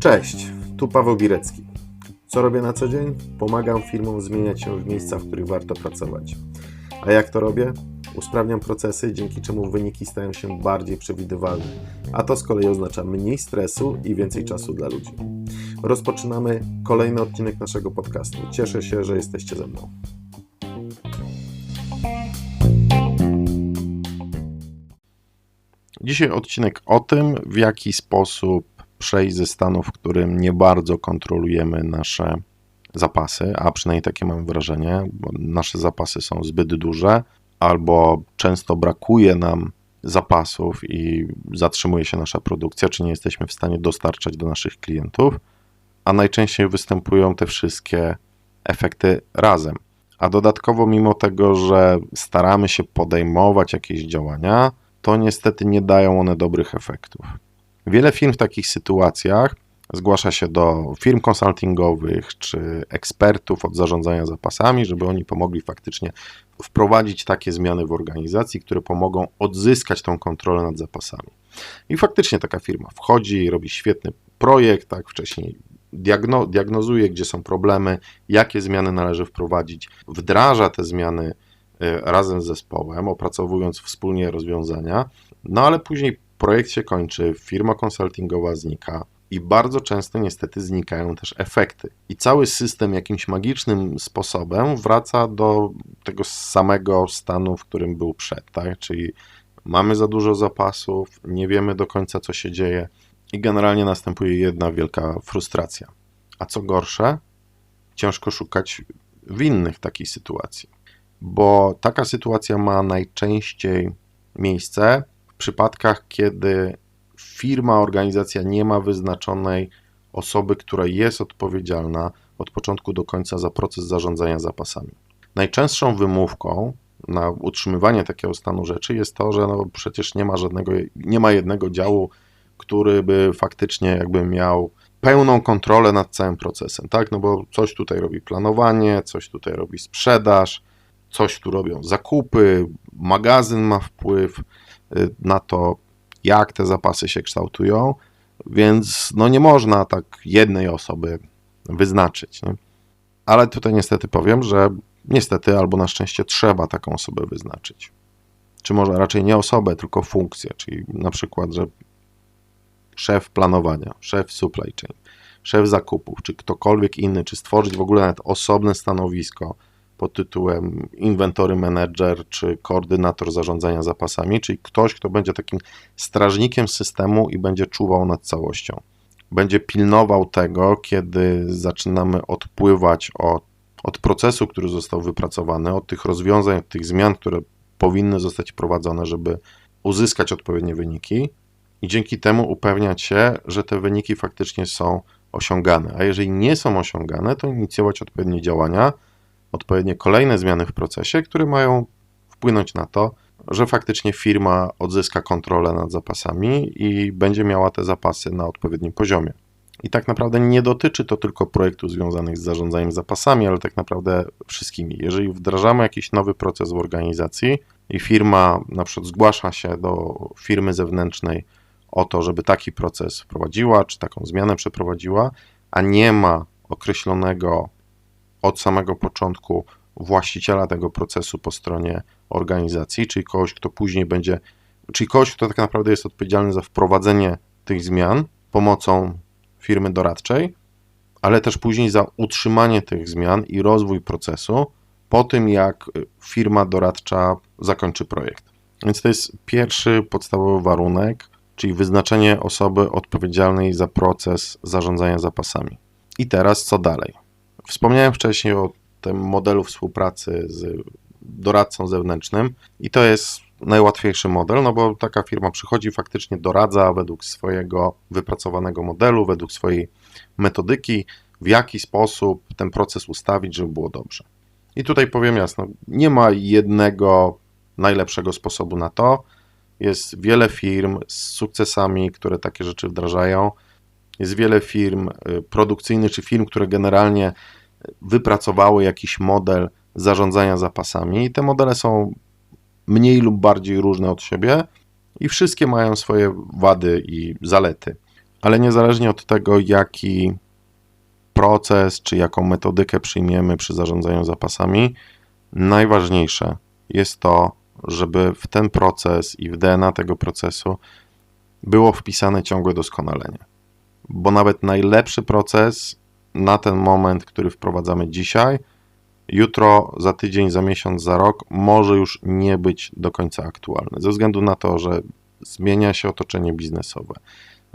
Cześć, tu Paweł Birecki. Co robię na co dzień? Pomagam firmom zmieniać się w miejscach, w których warto pracować. A jak to robię? Usprawniam procesy, dzięki czemu wyniki stają się bardziej przewidywalne, a to z kolei oznacza mniej stresu i więcej czasu dla ludzi. Rozpoczynamy kolejny odcinek naszego podcastu. Cieszę się, że jesteście ze mną. Dzisiaj odcinek o tym, w jaki sposób przejść ze stanu, w którym nie bardzo kontrolujemy nasze zapasy, a przynajmniej takie mam wrażenie, bo nasze zapasy są zbyt duże, albo często brakuje nam zapasów i zatrzymuje się nasza produkcja, czy nie jesteśmy w stanie dostarczać do naszych klientów, a najczęściej występują te wszystkie efekty razem. A dodatkowo, mimo tego, że staramy się podejmować jakieś działania, to niestety nie dają one dobrych efektów. Wiele firm w takich sytuacjach zgłasza się do firm konsultingowych czy ekspertów od zarządzania zapasami, żeby oni pomogli faktycznie wprowadzić takie zmiany w organizacji, które pomogą odzyskać tą kontrolę nad zapasami. I faktycznie taka firma wchodzi, robi świetny projekt, tak wcześniej diagno, diagnozuje, gdzie są problemy, jakie zmiany należy wprowadzić, wdraża te zmiany razem z zespołem, opracowując wspólnie rozwiązania, no ale później projekt się kończy, firma konsultingowa znika i bardzo często niestety znikają też efekty. I cały system jakimś magicznym sposobem wraca do tego samego stanu, w którym był przed, tak? Czyli mamy za dużo zapasów, nie wiemy do końca co się dzieje i generalnie następuje jedna wielka frustracja. A co gorsze, ciężko szukać winnych takiej sytuacji, bo taka sytuacja ma najczęściej miejsce w przypadkach, kiedy firma, organizacja nie ma wyznaczonej osoby, która jest odpowiedzialna od początku do końca za proces zarządzania zapasami. Najczęstszą wymówką na utrzymywanie takiego stanu rzeczy jest to, że no przecież nie ma żadnego, nie ma jednego działu, który by faktycznie jakby miał pełną kontrolę nad całym procesem, tak? No bo coś tutaj robi planowanie, coś tutaj robi sprzedaż, coś tu robią zakupy, magazyn ma wpływ y, na to, jak te zapasy się kształtują, więc no nie można tak jednej osoby wyznaczyć. Nie? Ale tutaj niestety powiem, że niestety albo na szczęście trzeba taką osobę wyznaczyć. Czy może raczej nie osobę, tylko funkcję, czyli na przykład, że szef planowania, szef supply chain, szef zakupów, czy ktokolwiek inny, czy stworzyć w ogóle nawet osobne stanowisko pod tytułem inwentory manager czy koordynator zarządzania zapasami, czyli ktoś, kto będzie takim strażnikiem systemu i będzie czuwał nad całością. Będzie pilnował tego, kiedy zaczynamy odpływać od, od procesu, który został wypracowany, od tych rozwiązań, od tych zmian, które powinny zostać wprowadzone, żeby uzyskać odpowiednie wyniki i dzięki temu upewniać się, że te wyniki faktycznie są osiągane. A jeżeli nie są osiągane, to inicjować odpowiednie działania, odpowiednie kolejne zmiany w procesie, które mają wpłynąć na to, że faktycznie firma odzyska kontrolę nad zapasami i będzie miała te zapasy na odpowiednim poziomie. I tak naprawdę nie dotyczy to tylko projektów związanych z zarządzaniem zapasami, ale tak naprawdę wszystkimi. Jeżeli wdrażamy jakiś nowy proces w organizacji i firma na przykład zgłasza się do firmy zewnętrznej o to, żeby taki proces wprowadziła, czy taką zmianę przeprowadziła, a nie ma określonego od samego początku właściciela tego procesu po stronie organizacji, czyli kogoś, kto później będzie, czyli kogoś, kto tak naprawdę jest odpowiedzialny za wprowadzenie tych zmian pomocą firmy doradczej, ale też później za utrzymanie tych zmian i rozwój procesu po tym, jak firma doradcza zakończy projekt. Więc to jest pierwszy podstawowy warunek, czyli wyznaczenie osoby odpowiedzialnej za proces zarządzania zapasami. I teraz co dalej? Wspomniałem wcześniej o tym modelu współpracy z doradcą zewnętrznym i to jest najłatwiejszy model, no bo taka firma przychodzi, faktycznie doradza według swojego wypracowanego modelu, według swojej metodyki, w jaki sposób ten proces ustawić, żeby było dobrze. I tutaj powiem jasno, nie ma jednego najlepszego sposobu na to. Jest wiele firm z sukcesami, które takie rzeczy wdrażają. Jest wiele firm y, produkcyjnych czy firm, które generalnie wypracowały jakiś model zarządzania zapasami. I te modele są mniej lub bardziej różne od siebie, I wszystkie mają swoje wady i zalety. Ale niezależnie od tego, jaki proces czy jaką metodykę przyjmiemy przy zarządzaniu zapasami, najważniejsze jest to, żeby w ten proces i w DNA tego procesu było wpisane ciągłe doskonalenie. Bo nawet najlepszy proces na ten moment, który wprowadzamy dzisiaj, jutro, za tydzień, za miesiąc, za rok, może już nie być do końca aktualny. Ze względu na to, że zmienia się otoczenie biznesowe,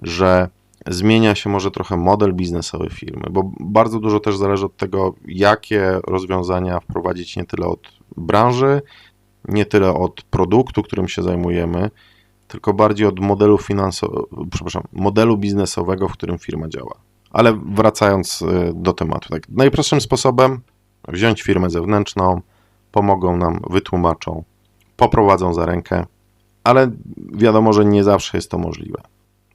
że zmienia się może trochę model biznesowy firmy, bo bardzo dużo też zależy od tego, jakie rozwiązania wprowadzić nie tyle od branży, nie tyle od produktu, którym się zajmujemy, tylko bardziej od modelu finansowego, przepraszam, modelu biznesowego, w którym firma działa. Ale wracając y, do tematu, tak, najprostszym sposobem wziąć firmę zewnętrzną, pomogą nam, wytłumaczą, poprowadzą za rękę, ale wiadomo, że nie zawsze jest to możliwe.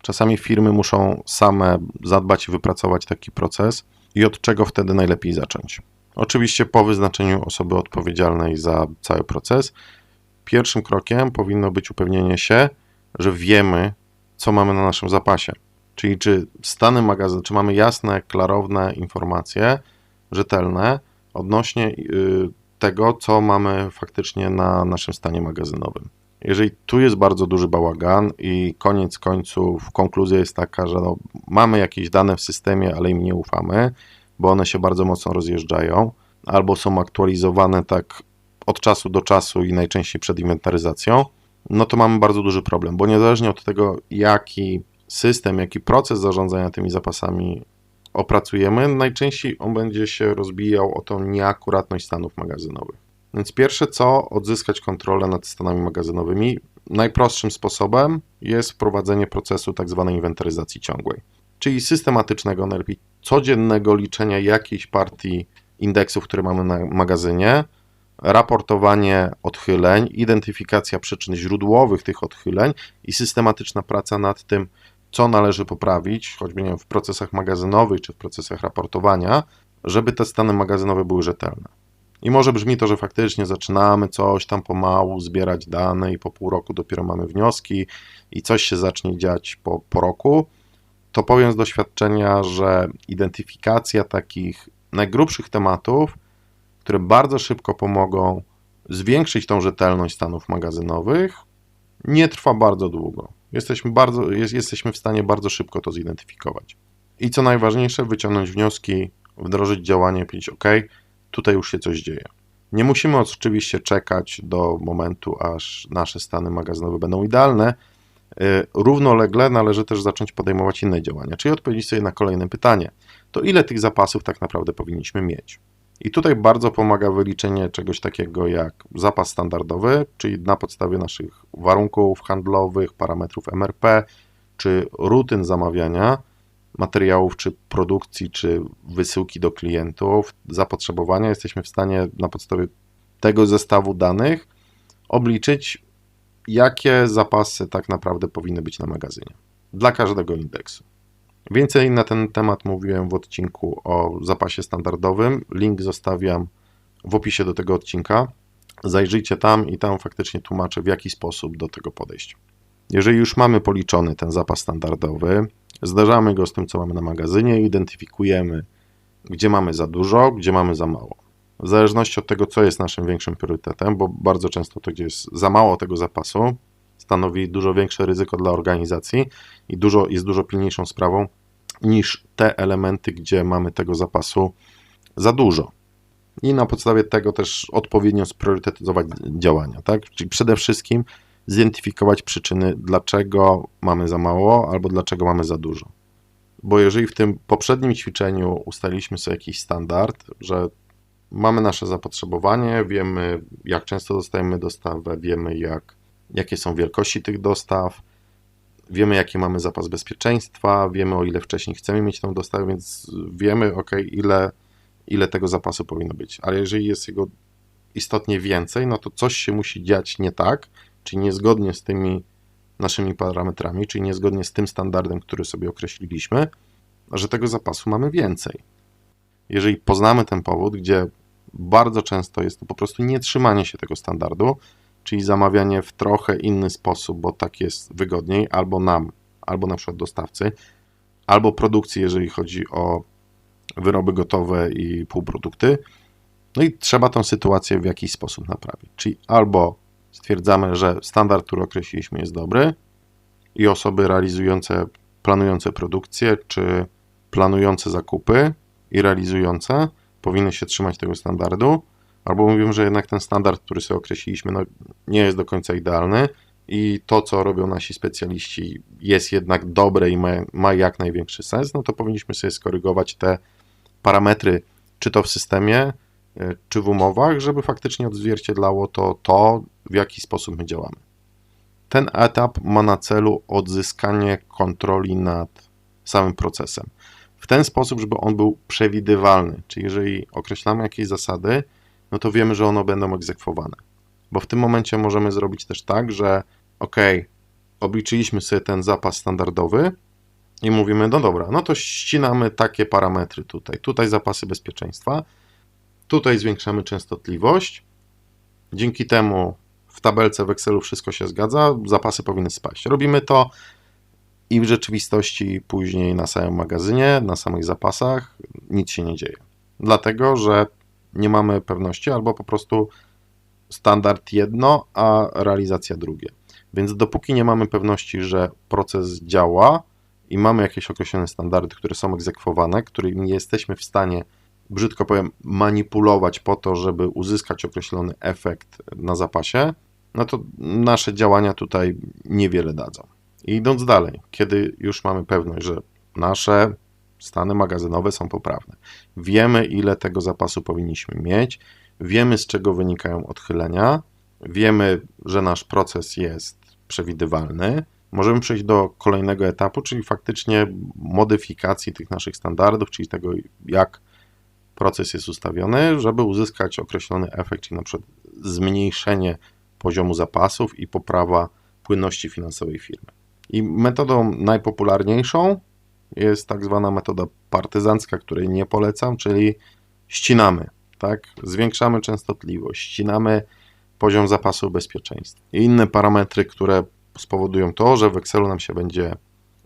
Czasami firmy muszą same zadbać i wypracować taki proces i od czego wtedy najlepiej zacząć. Oczywiście po wyznaczeniu osoby odpowiedzialnej za cały proces, pierwszym krokiem powinno być upewnienie się, że wiemy, co mamy na naszym zapasie. Czyli czy stany magazynu, czy mamy jasne, klarowne informacje, rzetelne odnośnie y, tego, co mamy faktycznie na naszym stanie magazynowym. Jeżeli tu jest bardzo duży bałagan i koniec końców konkluzja jest taka, że no, mamy jakieś dane w systemie, ale im nie ufamy, bo one się bardzo mocno rozjeżdżają, albo są aktualizowane tak od czasu do czasu i najczęściej przed inwentaryzacją, no to mamy bardzo duży problem, bo niezależnie od tego, jaki system, jaki proces zarządzania tymi zapasami opracujemy, najczęściej on będzie się rozbijał o tą nieakuratność stanów magazynowych. Więc pierwsze co, odzyskać kontrolę nad stanami magazynowymi. Najprostszym sposobem jest wprowadzenie procesu. Tak inwentaryzacji ciągłej, czyli systematycznego, najlepiej codziennego liczenia jakiejś partii indeksów, które mamy na magazynie, raportowanie odchyleń, identyfikacja przyczyn źródłowych tych odchyleń i systematyczna praca nad tym, co należy poprawić, choćby nie wiem, w procesach magazynowych czy w procesach raportowania, żeby te stany magazynowe były rzetelne. I może brzmi to, że faktycznie zaczynamy coś tam pomału zbierać dane i po pół roku dopiero mamy wnioski i coś się zacznie dziać po, po roku. To powiem z doświadczenia, że identyfikacja takich najgrubszych tematów, które bardzo szybko pomogą zwiększyć tą rzetelność stanów magazynowych, nie trwa bardzo długo. Jesteśmy, bardzo, jest, jesteśmy w stanie bardzo szybko to zidentyfikować. I co najważniejsze, wyciągnąć wnioski, wdrożyć działanie, powiedzieć OK, tutaj już się coś dzieje. Nie musimy oczywiście czekać do momentu, aż nasze stany magazynowe będą idealne. Y, równolegle należy też zacząć podejmować inne działania, czyli odpowiedzieć sobie na kolejne pytanie. To ile tych zapasów tak naprawdę powinniśmy mieć? I tutaj bardzo pomaga wyliczenie czegoś takiego jak zapas standardowy, czyli na podstawie naszych warunków handlowych, parametrów MRP czy rutyn zamawiania materiałów, czy produkcji, czy wysyłki do klientów, zapotrzebowania, jesteśmy w stanie na podstawie tego zestawu danych obliczyć, jakie zapasy tak naprawdę powinny być na magazynie dla każdego indeksu. Więcej na ten temat mówiłem w odcinku o zapasie standardowym. Link zostawiam w opisie do tego odcinka. Zajrzyjcie tam i tam faktycznie tłumaczę, w jaki sposób do tego podejść. Jeżeli już mamy policzony ten zapas standardowy, zdarzamy go z tym, co mamy na magazynie, identyfikujemy, gdzie mamy za dużo, gdzie mamy za mało. W zależności od tego, co jest naszym większym priorytetem, bo bardzo często to, gdzie jest za mało tego zapasu, stanowi dużo większe ryzyko dla organizacji i dużo, jest dużo pilniejszą sprawą niż te elementy, gdzie mamy tego zapasu za dużo. I na podstawie tego też odpowiednio spriorytetyzować działania, tak? Czyli przede wszystkim zidentyfikować przyczyny, dlaczego mamy za mało albo dlaczego mamy za dużo. Bo jeżeli w tym poprzednim ćwiczeniu ustaliliśmy sobie jakiś standard, że mamy nasze zapotrzebowanie, wiemy jak często dostajemy dostawę, wiemy jak, jakie są wielkości tych dostaw, wiemy jaki mamy zapas bezpieczeństwa, wiemy o ile wcześniej chcemy mieć tę dostawę, więc wiemy ok, ile, ile tego zapasu powinno być. Ale jeżeli jest jego istotnie więcej, no to coś się musi dziać nie tak, czyli niezgodnie z tymi naszymi parametrami, czyli niezgodnie z tym standardem, który sobie określiliśmy, że tego zapasu mamy więcej. Jeżeli poznamy ten powód, gdzie bardzo często jest to po prostu nietrzymanie się tego standardu, czyli zamawianie w trochę inny sposób, bo tak jest wygodniej, albo nam, albo na przykład dostawcy, albo produkcji, jeżeli chodzi o wyroby gotowe i półprodukty. No i trzeba tą sytuację w jakiś sposób naprawić. Czyli albo stwierdzamy, że standard, który określiliśmy, jest dobry i osoby realizujące, planujące produkcję, czy planujące zakupy i realizujące powinny się trzymać tego standardu, albo mówimy, że jednak ten standard, który sobie określiliśmy, no, nie jest do końca idealny i to, co robią nasi specjaliści, jest jednak dobre i ma, ma jak największy sens, no to powinniśmy sobie skorygować te parametry, czy to w systemie, e, czy w umowach, żeby faktycznie odzwierciedlało to to, w jaki sposób my działamy. Ten etap ma na celu odzyskanie kontroli nad samym procesem. W ten sposób, żeby on był przewidywalny, czyli jeżeli określamy jakieś zasady, no to wiemy, że one będą egzekwowane. Bo w tym momencie możemy zrobić też tak, że ok, obliczyliśmy sobie ten zapas standardowy i mówimy, no dobra, no to ścinamy takie parametry tutaj. Tutaj zapasy bezpieczeństwa, tutaj zwiększamy częstotliwość. Dzięki temu w tabelce w Excelu wszystko się zgadza, zapasy powinny spaść. Robimy to i w rzeczywistości później na samym magazynie, na samych zapasach nic się nie dzieje. Dlatego, że nie mamy pewności albo po prostu standard jedno, a realizacja drugie. Więc dopóki nie mamy pewności, że proces działa i mamy jakieś określone standardy, które są egzekwowane, którymi jesteśmy w stanie, brzydko powiem, manipulować po to, żeby uzyskać określony efekt na zapasie, no to nasze działania tutaj niewiele dadzą. I idąc dalej, kiedy już mamy pewność, że nasze stany magazynowe są poprawne, wiemy ile tego zapasu powinniśmy mieć, wiemy z czego wynikają odchylenia, wiemy, że nasz proces jest przewidywalny, możemy przejść do kolejnego etapu, czyli faktycznie modyfikacji tych naszych standardów, czyli tego, jak proces jest ustawiony, żeby uzyskać określony efekt, czyli na przykład zmniejszenie poziomu zapasów i poprawa płynności finansowej firmy. I metodą najpopularniejszą jest tak zwana metoda partyzancka, której nie polecam, czyli ścinamy, tak? Zwiększamy częstotliwość, ścinamy poziom zapasu bezpieczeństwa i inne parametry, które spowodują to, że w Excelu nam się będzie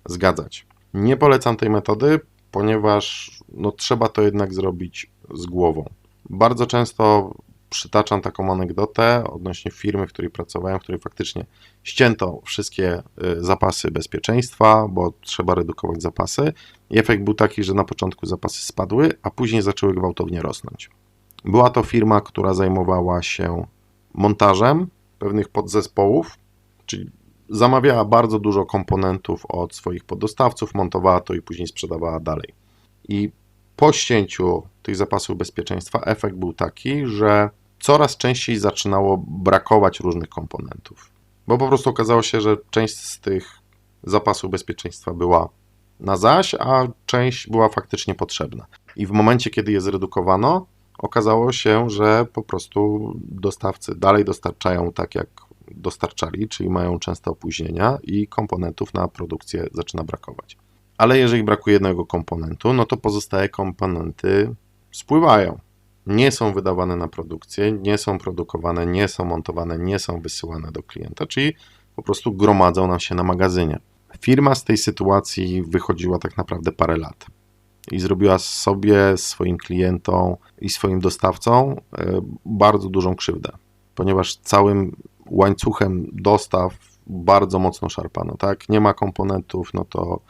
zgadzać. Nie polecam tej metody, ponieważ no, trzeba to jednak zrobić z głową. Bardzo często przytaczam taką anegdotę odnośnie firmy, w której pracowałem, w której faktycznie ścięto wszystkie y, zapasy bezpieczeństwa, bo trzeba redukować zapasy. I efekt był taki, że na początku zapasy spadły, a później zaczęły gwałtownie rosnąć. Była to firma, która zajmowała się montażem pewnych podzespołów, czyli zamawiała bardzo dużo komponentów od swoich poddostawców, montowała to i później sprzedawała dalej. I po ścięciu tych zapasów bezpieczeństwa efekt był taki, że coraz częściej zaczynało brakować różnych komponentów. Bo po prostu okazało się, że część z tych zapasów bezpieczeństwa była na zaś, a część była faktycznie potrzebna. I w momencie, kiedy je zredukowano, okazało się, że po prostu dostawcy dalej dostarczają tak, jak dostarczali, czyli mają często opóźnienia i komponentów na produkcję zaczyna brakować. Ale jeżeli brakuje jednego komponentu, no to pozostałe komponenty spływają. Nie są wydawane na produkcję, nie są produkowane, nie są montowane, nie są wysyłane do klienta, czyli po prostu gromadzą nam się na magazynie. Firma z tej sytuacji wychodziła tak naprawdę parę lat i zrobiła sobie, swoim klientom i swoim dostawcom e, bardzo dużą krzywdę, ponieważ całym łańcuchem dostaw bardzo mocno szarpano, tak? Nie ma komponentów, no to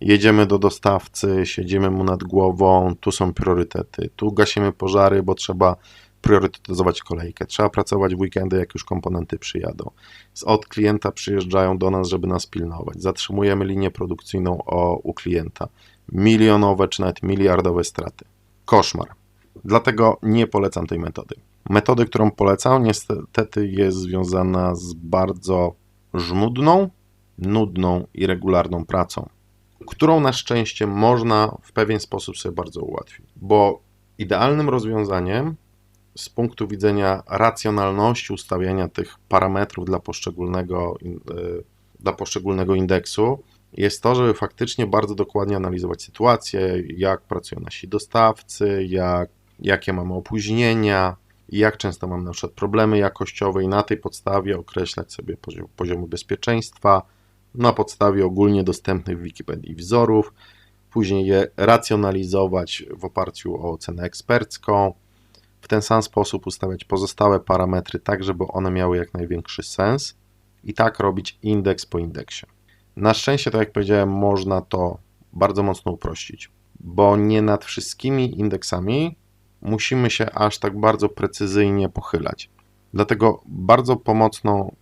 jedziemy do dostawcy, siedzimy mu nad głową, tu są priorytety, tu gasimy pożary, bo trzeba priorytetyzować kolejkę, trzeba pracować w weekendy, jak już komponenty przyjadą. Od klienta przyjeżdżają do nas, żeby nas pilnować. Zatrzymujemy linię produkcyjną o, u klienta. Milionowe czy nawet miliardowe straty. Koszmar. Dlatego nie polecam tej metody. Metody, którą polecam, niestety jest związana z bardzo żmudną, nudną i regularną pracą, którą na szczęście można w pewien sposób sobie bardzo ułatwić, bo idealnym rozwiązaniem z punktu widzenia racjonalności ustawiania tych parametrów dla poszczególnego, e, dla poszczególnego indeksu jest to, żeby faktycznie bardzo dokładnie analizować sytuację, jak pracują nasi dostawcy, jak, jakie mamy opóźnienia, jak często mam na przykład problemy jakościowe i na tej podstawie określać sobie poziom, poziomu bezpieczeństwa, na podstawie ogólnie dostępnych w Wikipedii wzorów, później je racjonalizować w oparciu o ocenę ekspercką, w ten sam sposób ustawiać pozostałe parametry tak, żeby one miały jak największy sens i tak robić indeks po indeksie. Na szczęście, tak jak powiedziałem, można to bardzo mocno uprościć, bo nie nad wszystkimi indeksami musimy się aż tak bardzo precyzyjnie pochylać. Dlatego bardzo pomocną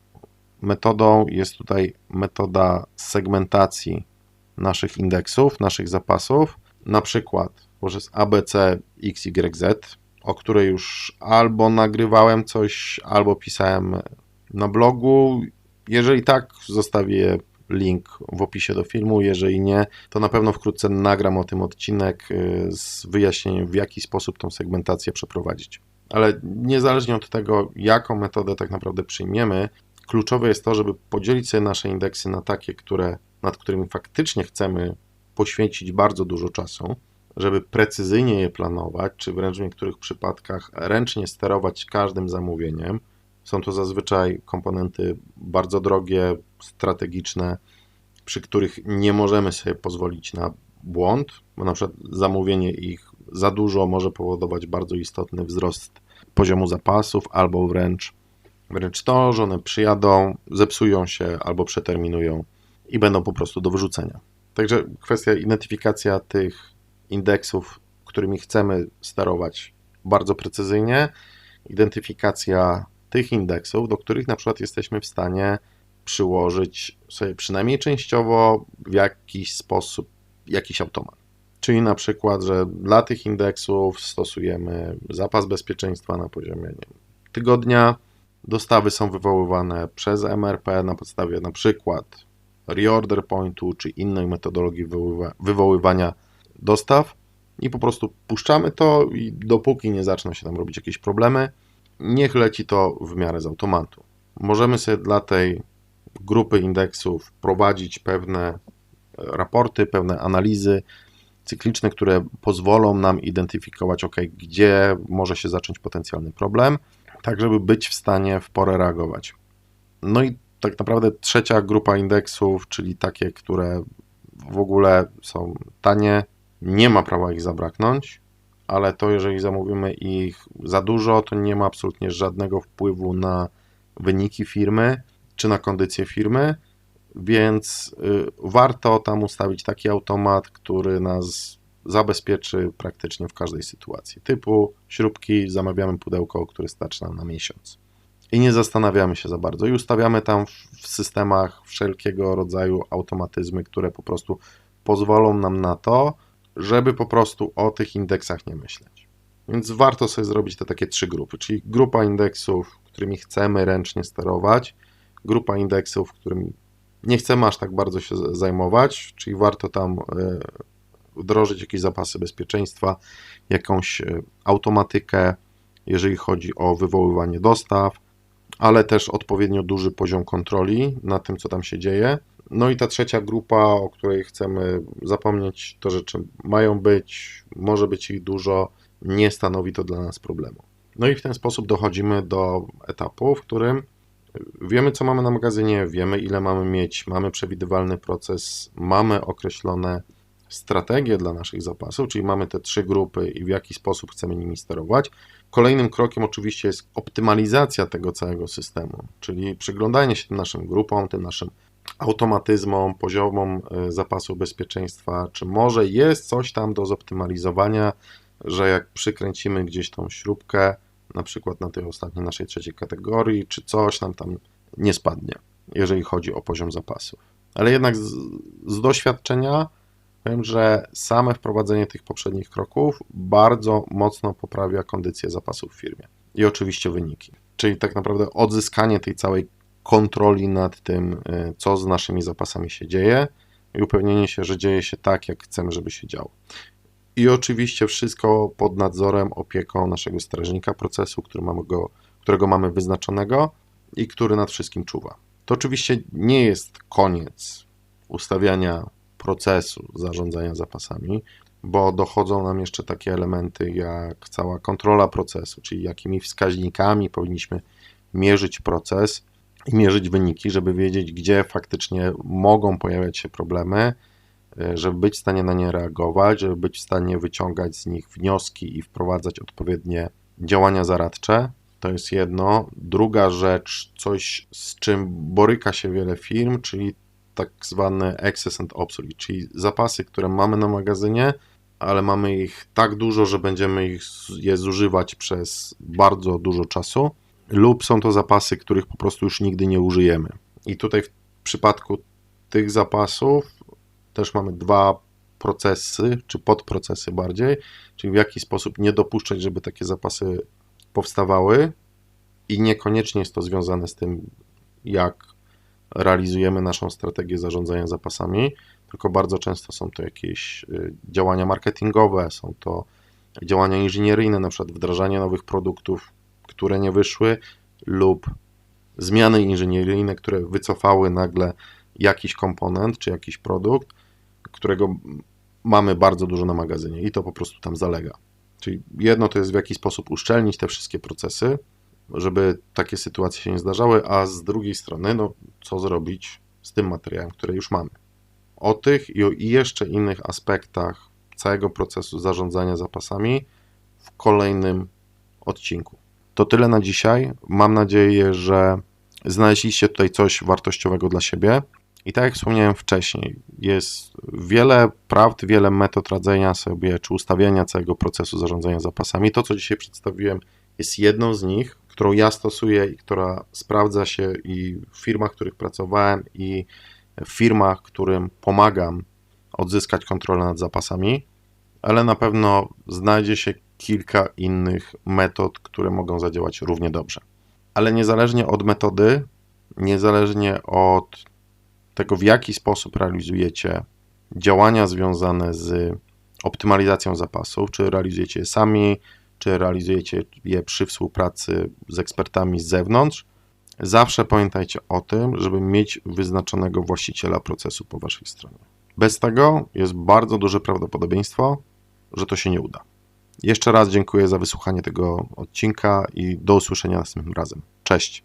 metodą jest tutaj metoda segmentacji naszych indeksów, naszych zapasów. Na przykład poprzez ABC XYZ, o której już albo nagrywałem coś, albo pisałem na blogu. Jeżeli tak, zostawię link w opisie do filmu. Jeżeli nie, to na pewno wkrótce nagram o tym odcinek y, z wyjaśnieniem, w jaki sposób tą segmentację przeprowadzić. Ale niezależnie od tego, jaką metodę tak naprawdę przyjmiemy, kluczowe jest to, żeby podzielić sobie nasze indeksy na takie, które, nad którymi faktycznie chcemy poświęcić bardzo dużo czasu, żeby precyzyjnie je planować, czy wręcz w niektórych przypadkach ręcznie sterować każdym zamówieniem. Są to zazwyczaj komponenty bardzo drogie, strategiczne, przy których nie możemy sobie pozwolić na błąd, bo na przykład zamówienie ich za dużo może powodować bardzo istotny wzrost poziomu zapasów, albo wręcz, wręcz to, że one przyjadą, zepsują się albo przeterminują i będą po prostu do wyrzucenia. Także kwestia identyfikacja tych indeksów, którymi chcemy sterować bardzo precyzyjnie, identyfikacja tych indeksów, do których na przykład jesteśmy w stanie przyłożyć sobie przynajmniej częściowo w jakiś sposób jakiś automat. Czyli na przykład, że dla tych indeksów stosujemy zapas bezpieczeństwa na poziomie tygodnia, dostawy są wywoływane przez MRP na podstawie na przykład reorder pointu czy innej metodologii wywoływania dostaw i po prostu puszczamy to i dopóki nie zaczną się tam robić jakieś problemy, niech leci to w miarę z automatu. Możemy sobie dla tej grupy indeksów prowadzić pewne raporty, pewne analizy cykliczne, które pozwolą nam identyfikować, ok, gdzie może się zacząć potencjalny problem, tak żeby być w stanie w porę reagować. No i tak naprawdę trzecia grupa indeksów, czyli takie, które w ogóle są tanie, nie ma prawa ich zabraknąć, ale to jeżeli zamówimy ich za dużo, to nie ma absolutnie żadnego wpływu na wyniki firmy czy na kondycję firmy, więc y, warto tam ustawić taki automat, który nas zabezpieczy praktycznie w każdej sytuacji. Typu śrubki, zamawiamy pudełko, które starczy nam na miesiąc. I nie zastanawiamy się za bardzo. I ustawiamy tam w systemach wszelkiego rodzaju automatyzmy, które po prostu pozwolą nam na to, żeby po prostu o tych indeksach nie myśleć. Więc warto sobie zrobić te takie trzy grupy, czyli grupa indeksów, którymi chcemy ręcznie sterować, grupa indeksów, którymi nie chcemy aż tak bardzo się zajmować, czyli warto tam e, wdrożyć jakieś zapasy bezpieczeństwa, jakąś e, automatykę, jeżeli chodzi o wywoływanie dostaw, ale też odpowiednio duży poziom kontroli nad tym, co tam się dzieje. No i ta trzecia grupa, o której chcemy zapomnieć, to rzeczy mają być, może być ich dużo, nie stanowi to dla nas problemu. No i w ten sposób dochodzimy do etapu, w którym wiemy, co mamy na magazynie, wiemy, ile mamy mieć, mamy przewidywalny proces, mamy określone strategie dla naszych zapasów, czyli mamy te trzy grupy i w jaki sposób chcemy nimi sterować. Kolejnym krokiem oczywiście jest optymalizacja tego całego systemu, czyli przyglądanie się tym naszym grupom, tym naszym automatyzmom, poziomom e, zapasu bezpieczeństwa, czy może jest coś tam do zoptymalizowania, że jak przykręcimy gdzieś tą śrubkę, na przykład na tej ostatniej naszej trzeciej kategorii, czy coś nam tam nie spadnie, jeżeli chodzi o poziom zapasów. Ale jednak z, z doświadczenia Wiem, że same wprowadzenie tych poprzednich kroków bardzo mocno poprawia kondycję zapasów w firmie i oczywiście wyniki. Czyli tak naprawdę odzyskanie tej całej kontroli nad tym, y, co z naszymi zapasami się dzieje i upewnienie się, że dzieje się tak, jak chcemy, żeby się działo. I oczywiście wszystko pod nadzorem, opieką naszego strażnika procesu, którego mamy wyznaczonego i który nad wszystkim czuwa. To oczywiście nie jest koniec ustawiania procesu zarządzania zapasami, bo dochodzą nam jeszcze takie elementy jak cała kontrola procesu, czyli jakimi wskaźnikami powinniśmy mierzyć proces i mierzyć wyniki, żeby wiedzieć, gdzie faktycznie mogą pojawiać się problemy, e, żeby być w stanie na nie reagować, żeby być w stanie wyciągać z nich wnioski i wprowadzać odpowiednie działania zaradcze. To jest jedno. Druga rzecz, coś z czym boryka się wiele firm, czyli tak zwany excess and obsolete, czyli zapasy, które mamy na magazynie, ale mamy ich tak dużo, że będziemy ich, je zużywać przez bardzo dużo czasu, lub są to zapasy, których po prostu już nigdy nie użyjemy. I tutaj w przypadku tych zapasów też mamy dwa procesy, czy podprocesy bardziej, czyli w jaki sposób nie dopuszczać, żeby takie zapasy powstawały i niekoniecznie jest to związane z tym, jak realizujemy naszą strategię zarządzania zapasami, tylko bardzo często są to jakieś y, działania marketingowe, są to działania inżynieryjne, na przykład wdrażanie nowych produktów, które nie wyszły, lub zmiany inżynieryjne, które wycofały nagle jakiś komponent czy jakiś produkt, którego mamy bardzo dużo na magazynie i to po prostu tam zalega. Czyli jedno to jest w jaki sposób uszczelnić te wszystkie procesy, żeby takie sytuacje się nie zdarzały, a z drugiej strony, no, co zrobić z tym materiałem, który już mamy. O tych i o jeszcze innych aspektach całego procesu zarządzania zapasami w kolejnym odcinku. To tyle na dzisiaj. Mam nadzieję, że znaleźliście tutaj coś wartościowego dla siebie. I tak jak wspomniałem wcześniej, jest wiele prawd, wiele metod radzenia sobie czy ustawiania całego procesu zarządzania zapasami. To, co dzisiaj przedstawiłem, jest jedną z nich, którą ja stosuję i która sprawdza się i w firmach, w których pracowałem, i w firmach, którym pomagam odzyskać kontrolę nad zapasami, ale na pewno znajdzie się kilka innych metod, które mogą zadziałać równie dobrze. Ale niezależnie od metody, niezależnie od tego, w jaki sposób realizujecie działania związane z optymalizacją zapasów, czy realizujecie je sami, realizujecie je przy współpracy z ekspertami z zewnątrz, zawsze pamiętajcie o tym, żeby mieć wyznaczonego właściciela procesu po waszej stronie. Bez tego jest bardzo duże prawdopodobieństwo, że to się nie uda. Jeszcze raz dziękuję za wysłuchanie tego odcinka i do usłyszenia następnym razem. Cześć.